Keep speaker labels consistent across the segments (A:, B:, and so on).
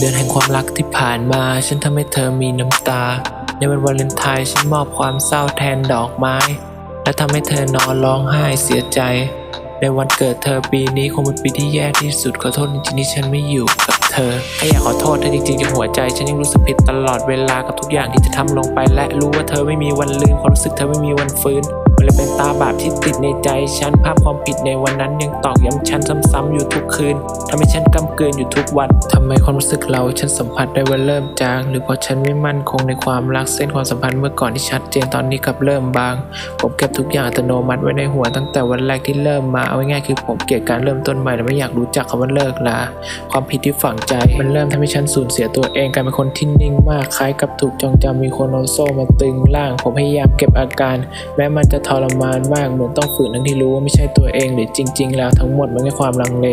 A: เดือนแห่งความรักที่ผ่านมา ฉันทำให้เธอมีน้ำตา ในวันวาเลนไทน์ฉันมอบความเศร้าแทนดอกไม้ และทำให้เธอนอนร้องไห้เสียใจ ในวันเกิดเธอปีนี้คงเป็นปีที่แย่ที่สุดขอโทษจริงๆที่ฉันไม่อยู่กับเธอแค่อยากขอโทษเธอจริงๆจากหัวใจ ฉันยังรู้สึกผิดตลอดเวลากับทุกอย่างที่จะทำลงไป และรู้ว่าเธอไม่มีวันลืมความรู้สึกเธอไม่มีวันฟื้น มันเลยเป็นตาบาปที่ติดในใจฉันภาพความผิดในวันนั้นยังตอกย้ำฉันซ้ำๆอยู่ทุกคืนทำให้ฉันกำเกินอยู่ทุกวันทำไมความรู้สึกเราฉันสัมผัสได้ว่าเริ่มจาง หรือเพราะฉันไม่มั่นคงในความรักเส้นความสัมพันธ์เมื่อก่อนที่ชัดเจนตอนนี้กลับเริ่มบาง ผมเก็บทุกอย่างอัตโนมัติไว้ในหัวตั้งแต่วันแรกที่เริ่มมาเอาง่ายๆคือผมเกลียดการเริ่มต้นใหม่และไม่อยากรู้จักคำว่าเลิกลาความผิดที่ฝังใจมันเริ่มทำให้ฉันสูญเสียตัวเองกลายเป็นคนที่นิ่งมากคล้ายกับถูกจองจำมีคนเอาโซ่มาตึงร่าง ผมพยายามเก็บอาการ แม้มันจะทรมานมากเหมือนต้องฝืนทั้งที่รู้ว่าไม่ใช่ตัวเองหรือจริง ๆ แล้วทั้งหมดมันแค่ความลังเล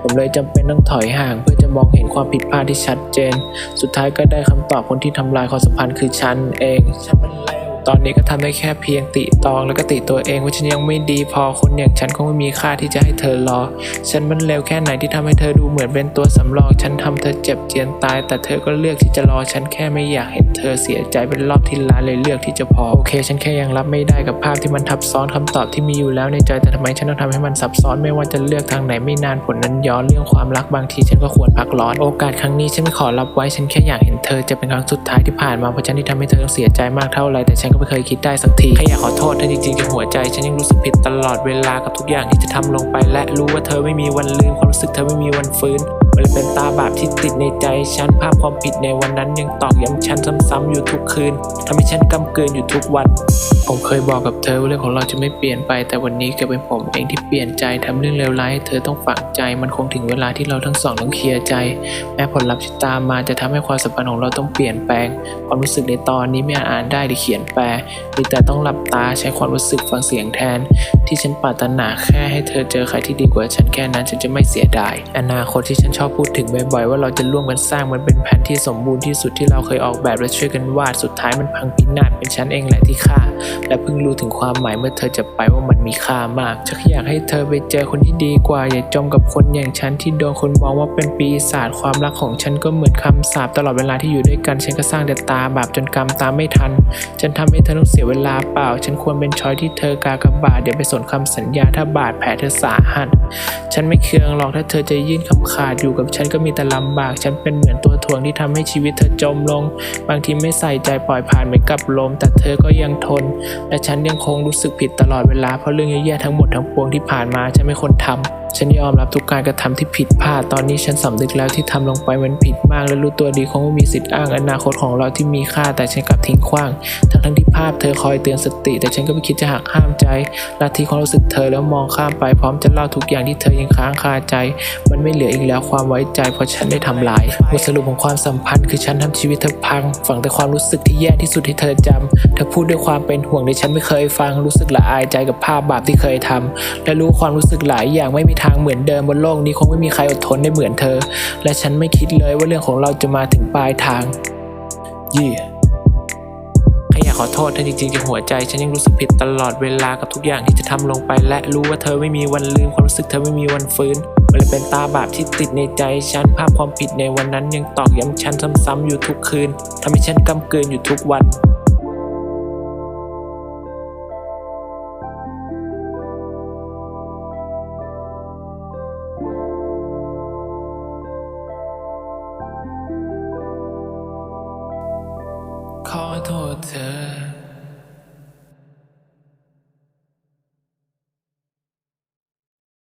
A: ผมเลยจำเป็นต้องถอยห่าง เพื่อจะมองเห็นความผิดพลาดที่ชัดเจน สุดท้ายก็ได้คำตอบคนที่ทำลายความสัมพันธ์คือฉันเองฉันมันเล ตอนนี้ก็ทำได้แค่เพียงติตองแล้วก็ติตัวเองว่าฉันยังไม่ดีพอคนอย่างฉันคงไม่มีค่าที่จะให้เธอรอ ฉันมันเลวแค่ไหนที่ทำให้เธอดูเหมือนเป็นตัวสำรอง ฉันทำเธอเจ็บเจียนตาย แต่เธอก็เลือกที่จะรอฉันแค่ไม่อยากเห็นเธอเสียใจเป็นรอบที่ล้านเลยเลือกที่จะพอโอเค ฉันแค่ยังรับไม่ได้กับภาพที่มันทับซ้อนคำตอบที่มีอยู่แล้วในใจแต่ทำไมฉันต้องทำให้มันซับซ้อนไม่ว่าจะเลือกทางไหนไม่นานผลนั้นย้อนเรื่องความรักบางทีฉันก็ควรพักร้อนโอกาสครั้งนี้ฉันไม่ขอรับไว้ฉันแค่อยากเห็นเธอจะเป็นครั้งสุดท้ายที่ผ่านมาเพราะฉันที่ทำให้เธอต้องเสียใจมากเท่าไรแต่ฉันก็ไม่เคยคิดได้สักทีแค่อยากขอโทษเธอจริงๆจากหัวใจ ฉันยังรู้สึกผิดตลอดเวลากับทุกอย่างที่จะทำลงไป และรู้ว่าเธอไม่มีวันลืมความรู้สึกเธอไม่มีวันฟื้นมันเลยเป็นตาบาปที่ติดในใจฉันภาพความผิดในวันนั้นยังตอกย้ำฉันซ้ำๆอยู่ทุกคืนทำให้ฉันกำเกินอยู่ทุกวัน ผมเคยบอกกับเธอว่าเรื่องของเราจะไม่เปลี่ยนไป แต่วันนี้กลายเป็นผมเองที่เปลี่ยนใจทำเรื่องเลวร้ายให้เธอต้องฝัง ใจมันคงถึงเวลาที่เราทั้งสองต้องเคลียร์ใจ แม้ผลลัพธ์ที่ตามมาจะทำให้ความสัมพันธ์ของเราต้องเปลี่ยนแปลง ความรู้สึกในตอนนี้ไม่อาจอ่านได้หรือเขียนแปลมีแต่ต้องหลับตาใช้ความรู้สึกฟังเสียงแทน ที่ฉันปรารถนาแค่ให้เธอเจอใครที่ดีกว่าฉันแค่นั้นฉันจะไม่เสียดาย อนาคตที่ฉันชอบพูดถึงบ่อยๆว่าเราจะร่วมกันสร้างมันเป็นแผนที่สมบูรณ์ที่สุดที่เราเคยออกแบบและช่วยกันวาดสุดท้ายมันพังพินาศเป็นฉันเองแหละที่ฆ่า และเพิ่งรู้ถึงความหมายเมื่อเธอจะไปว่ามันมีค่ามากฉันอยากให้เธอไปเจอคนที่ดีกว่าอย่าจมกับคนอย่างฉันที่โดนคนมองว่าเป็นปีศาจความรักของฉันก็เหมือนคำสาปตลอดเวลาที่อยู่ด้วยกันฉันก็สร้างแต่ตาบาปจนกรรมตามไม่ทัน ฉันทำให้เธอต้องเสียเวลาเปล่า ฉันควรเป็นช้อยที่เธอกากบาทเดี๋ยวไปสนคำสัญญาถ้าบาดแผลเธอสาหัส ฉันไม่เคืองหรอกถ้าเธอจะยื่นคำขาดอยู่กับฉันก็มีแต่ลำบาก ฉันเป็นเหมือนตัวถ่วงที่ทำให้ชีวิตเธอจมลง บางทีไม่ใส่ใจปล่อยผ่านเหมือนกับลม แต่เธอก็ยังทน และฉันยังคงรู้สึกผิดตลอดเวลาเพราะเรื่องแย่ๆทั้งหมดทั้งปวงที่ผ่านมาฉันไม่คนทำ ฉันยอมรับทุกการกระทำที่ผิดพลาด ตอนนี้ฉันสำนึกแล้วที่ทำลงไปมันผิดมาก และรู้ตัวดีคงไม่มีสิทธิ์อ้างอนาคตของเราที่มีค่า แต่ฉันกลับทิ้งขว้าง ทั้งทั้งที่ภาพเธอคอยเตือนสติ แต่ฉันก็ไม่คิดจะหักห้ามใจลัทธิความรู้สึกเธอแล้วมองข้ามไปพร้อมจะเล่าทุกอย่างที่เธอยังค้างคาใจ มันไม่เหลืออีกแล้วความไว้ใจเพราะฉันได้ทำลายบทสรุปของความสัมพันธ์คือฉันทำชีวิตเธอพัง ฝังแต่ความรู้สึกที่แย่ที่สุดที่เธอจำเธอพูดด้วยความเป็นห่วงในฉันไม่เคยฟังรู้สึกละอายใจกับภาพบาปที่เคยทำและรู้ความรู้สึกหลายอย่างไม่มีทางเหมือนเดิมบนโลกนี้คงไม่มีใครอดทนได้เหมือนเธอ และฉันไม่คิดเลยว่าเรื่องของเราจะมาถึงปลายทาง ยี่แค่อยากขอโทษเธอจริงๆจากหัวใจ ฉันยังรู้สึกผิดตลอดเวลากับทุกอย่างที่จะทำลงไป และรู้ว่าเธอไม่มีวันลืมความรู้สึกเธอไม่มีวันฟื้นมันเลยเป็นตาบาปที่ติดในใจฉันภาพความผิดในวันนั้นยังตอกย้ำฉันซ้ำๆอยู่ทุกคืนทำให้ฉันกำเกินอยู่ทุกวัน ขอโทษเธอ